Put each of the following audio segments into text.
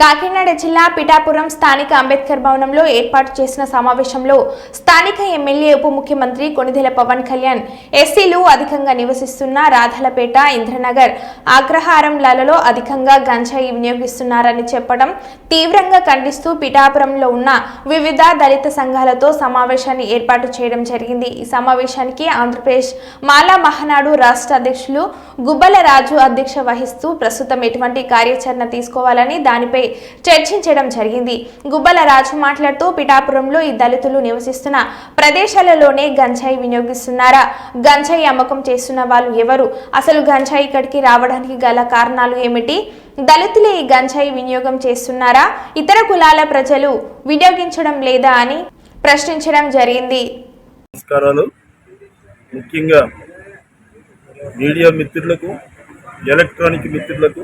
కాకినాడ జిల్లా పిఠాపురం స్థానిక అంబేద్కర్ భవనంలో ఏర్పాటు చేసిన సమావేశంలో స్థానిక ఎమ్మెల్యే ఉప ముఖ్యమంత్రి కొణిదెల పవన్ కళ్యాణ్ ఎస్సీలు అధికంగా నివసిస్తున్న రాధలపేట ఇంద్రనగర్ అగ్రహారంలలో అధికంగా గంజాయి వినియోగిస్తున్నారని చెప్పడం తీవ్రంగా ఖండిస్తూ పిఠాపురంలో ఉన్న వివిధ దళిత సంఘాలతో సమావేశాన్ని ఏర్పాటు చేయడం జరిగింది. ఈ సమావేశానికి ఆంధ్రప్రదేశ్ మాలా మహానాడు రాష్ట్ర అధ్యక్షులు గుబ్బల రాజు అధ్యక్ష వహిస్తూ ప్రస్తుతం ఎటువంటి కార్యాచరణ తీసుకోవాలని దానిపై చర్చించడం జరిగింది. గుబ్బల రాజు మాట్లాడుతూ పిఠాపురంలో ఈ దళితులు నివసిస్తున్న ప్రదేశాలలోనే గంజాయి వినియోగిస్తున్నారా? గంజాయి అమ్మకం చేస్తున్న వాళ్ళు ఎవరు? అసలు గంజాయి ఇక్కడికి రావడానికి గల కారణాలు ఏమిటి? దళితులే ఈ గంజాయి వినియోగం చేస్తున్నారా? ఇతర కులాల ప్రజలు వినియోగించడం లేదా అని ప్రశ్నించడం జరిగింది. నమస్కారాలు. ముఖ్యంగా మీడియా మిత్రులకు ఎలక్ట్రానిక్ మిత్రులకు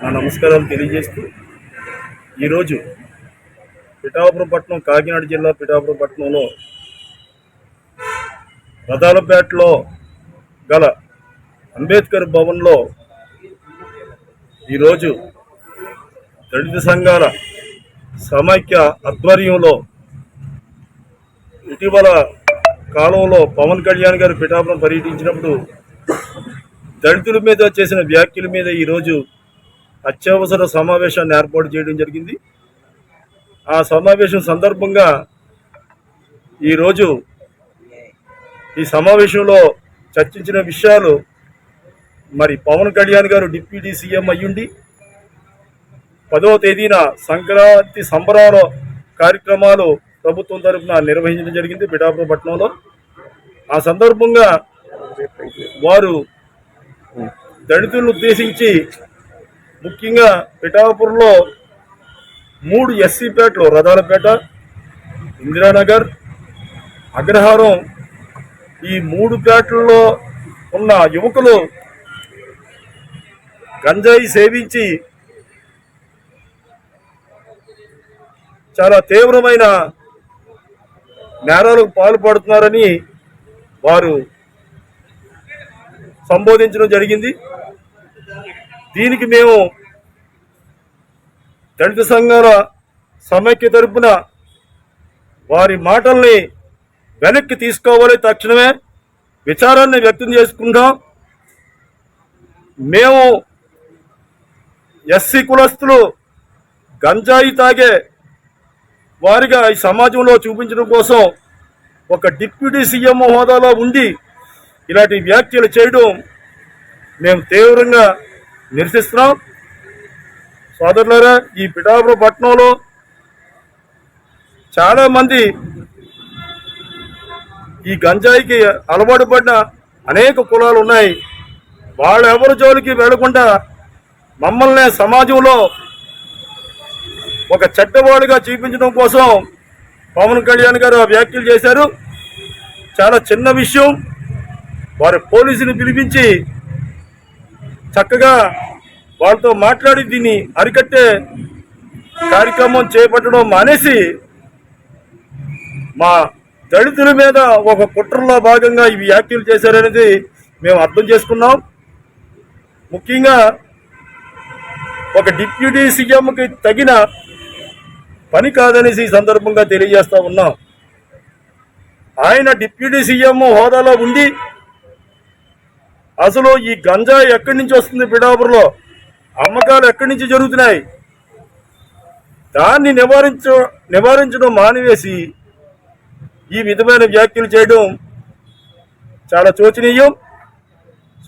నా నమస్కారాలు తెలియజేస్తూ ఈరోజు పిఠాపురం పట్టణం కాకినాడ జిల్లా పిఠాపురం పట్టణంలో రథాలపేటలో గల అంబేద్కర్ భవన్లో ఈరోజు దళిత సంఘాల సమైక్య ఆధ్వర్యంలో ఇటీవల కాలంలో పవన్ కళ్యాణ్ గారు పిఠాపురం పర్యటించినప్పుడు దళితుల మీద చేసిన వ్యాఖ్యల మీద ఈరోజు అత్యవసర సమావేశాన్ని ఏర్పాటు చేయడం జరిగింది. ఆ సమావేశం సందర్భంగా ఈరోజు ఈ సమావేశంలో చర్చించిన విషయాలు మరి పవన్ కళ్యాణ్ గారు డిప్యూటీ సీఎం అయ్యుండి పదవ తేదీన సంక్రాంతి సంబరాల కార్యక్రమాలు ప్రభుత్వం తరఫున నిర్వహించడం జరిగింది పిఠాపురపట్నంలో. ఆ సందర్భంగా వారు దళితులను ఉద్దేశించి ముఖ్యంగా పిఠాపురంలో మూడు ఎస్సీ పేటలు రథాలపేట ఇందిరానగర్ అగ్రహారం. ఈ మూడు పేటల్లో ఉన్న యువకులు గంజాయి సేవించి చాలా తీవ్రమైన నేరాలకు పాల్పడుతున్నారని వారు సంబోధించడం జరిగింది. దీనికి మేము దళిత సంఘాల సమైక్య తరపున వారి మాటల్ని వెనక్కి తీసుకోవాలి. తక్షణమే విచారాన్ని వ్యక్తం చేసుకుంటాం. మేము ఎస్సీ కులస్తులు గంజాయి తాగే వారిగా ఈ సమాజంలో చూపించడం కోసం ఒక డిప్యూటీ సీఎం హోదాలో ఉండి ఇలాంటి వ్యాఖ్యలు చేయడం మేము తీవ్రంగా నిరసిస్తున్నాం. సోదరులారా ఈ పిఠాపురం పట్టణంలో చాలామంది ఈ గంజాయికి అలవాటు పడిన అనేక కులాలు ఉన్నాయి. వాళ్ళు ఎవరి జోలికి వెళ్ళకుండా మమ్మల్ని సమాజంలో ఒక చెడ్డవాడిగా చూపించడం కోసం పవన్ కళ్యాణ్ గారు ఆ వ్యాఖ్యలు చేశారు. చాలా చిన్న విషయం. వారి పోలీసుని పిలిపించి చక్కగా వాళ్ళతో మాట్లాడి దీన్ని అరికట్టే కార్యక్రమం చేపట్టడం మానేసి మా దళితుల మీద ఒక కుట్రలో భాగంగా ఈ వ్యాఖ్యలు చేశారనేది మేము అర్థం చేసుకున్నాం. ముఖ్యంగా ఒక డిప్యూటీ సీఎంకి తగిన పని కాదనేసి ఈ సందర్భంగా తెలియజేస్తా ఉన్నాం. ఆయన డిప్యూటీ సీఎం హోదాలో ఉండి అసలు ఈ గంజాయి ఎక్కడి నుంచి వస్తుంది పిడాపురలో అమ్మకాలు ఎక్కడి నుంచి జరుగుతున్నాయి? దాన్ని నివారించ నివారించడం మానివేసి ఈ విధమైన వ్యాఖ్యలు చేయడం చాలా శోచనీయం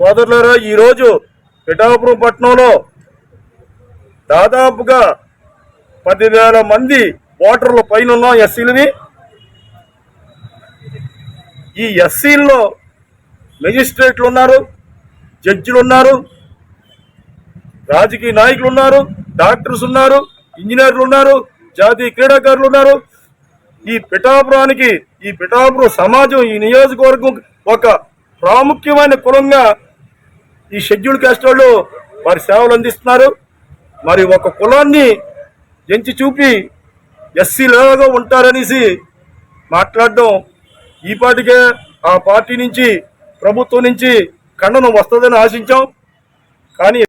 సోదరులారా ఈరోజు పిఠాపురం పట్టణంలో దాదాపుగా పదివేల మంది ఓటర్ల పైన ఉన్నాం ఎస్సీలని ఈ ఎస్సీల్లో మెజిస్ట్రేట్లు ఉన్నారు. జడ్జిలు ఉన్నారు రాజకీయ నాయకులు ఉన్నారు డాక్టర్స్ ఉన్నారు ఇంజనీర్లు ఉన్నారు జాతీయ క్రీడాకారులు ఉన్నారు ఈ పిఠాపురానికి ఈ పిఠాపురం సమాజం ఈ నియోజకవర్గం ఒక ప్రాముఖ్యమైన కులంగా ఈ షెడ్యూల్ కాస్ట్ వాళ్ళు వారి సేవలు అందిస్తున్నారు. మరి ఒక కులాన్ని ఎంచి చూపి ఎస్సీలాగా ఉంటారనేసి మాట్లాడడం ఈ పాటికే ఆ పార్టీ నుంచి ప్రభుత్వం నుంచి ఖండనం వస్తుందని ఆశించాం. కానీ